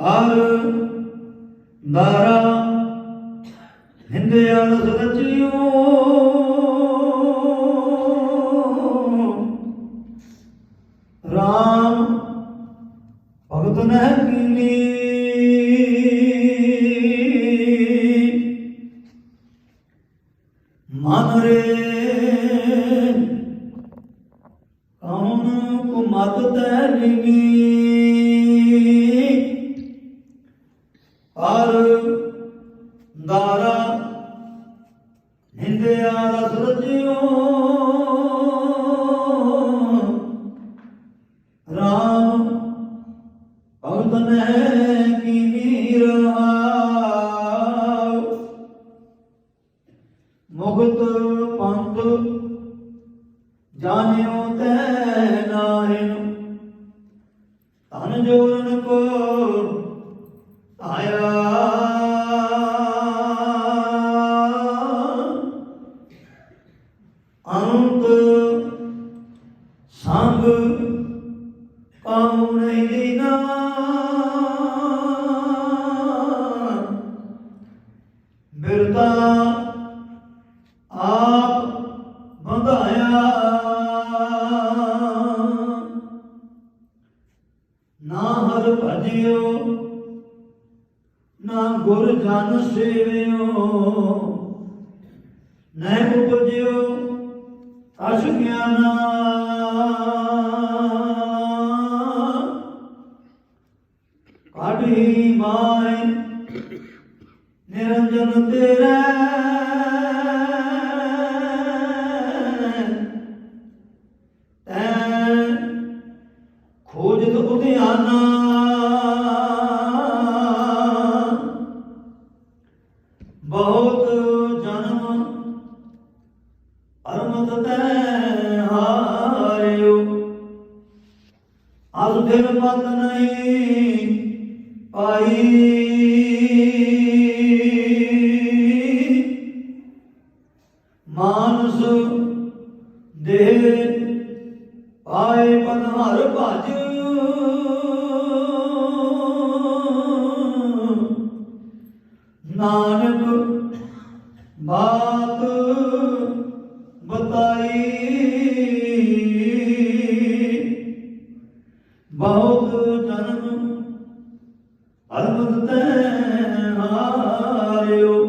ਅਰ ਦਾਰਾ ਹਿੰਦਿਆ ਸਚਿਓ। ਰਾਮ ਭਗਤ ਨਹਿ ਕੀਨੀ। ਮਨ ਰੇ ਕੌਣ ਕੁਮਤ ਤੈ ਲੀਨੀ। ਰਸ ਰਚਿਓ ਰਾਮ ਭਗਤ ਨੇ ਕੀ ਰਹਾਉ ਮੁਕਤ ਪੰਥ ਜਾਣਿਓ ਤੈ ਨਾਹਿਨ ਧਨ ਜੋਰਨ ਕੋ ਅੰਤ ਸੰਗ ਕਾਉ ਨਹੀਂ ਦੀਨਾ। ਬਿਰਤਾ ਆਪ ਬੰਧਾਇਆ। ਨਾ ਹਰ ਭਜਿਓ, ਨਾ ਗੁਰ ਜਨ ਸੇਵਿਓ। ਨਹਿ ਉਪਜਿਓ ਅਸ ਗਿਆਨਾ ਕਾਢੀ ਮਾਇ ਨਿਰੰਜਨ ਤੇਰੇ। ਖੋਜਤ ਉਧਿਆਨਾ ਬਹੁਤ ਜਨਮ ਅਰਮਤ ਤੈ ਹਾਰਿਓ। ਅਸ ਫਿਰ ਪਤ ਨਹੀਂ ਪਾਈ। ਮਾਨਸ ਦੇ ਆਏ ਪਨ ਹਰ ਭਜ। ਨਾਨਕ ਬਾਤ ਬਤਾਈ। ਬਹੁਤ ਜਨਮ ਅਰਬਤ ਤੈ ਹਾਰਿਓ।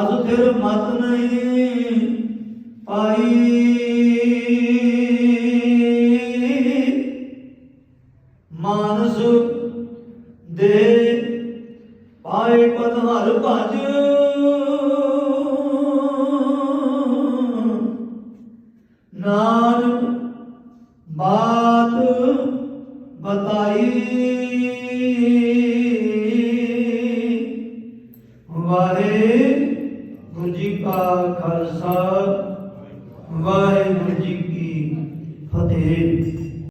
ਅਜ ਫਿਰ ਮਤ ਨਹੀਂ ਪਾਈ। ਬਤਾਈ। ਵਾਹਿਗੁਰੂ ਜੀ ਕਾ ਖਾਲਸਾ ਵਾਹਿਗੁਰੂ ਜੀ ਕੀ ਫਤਿਹ।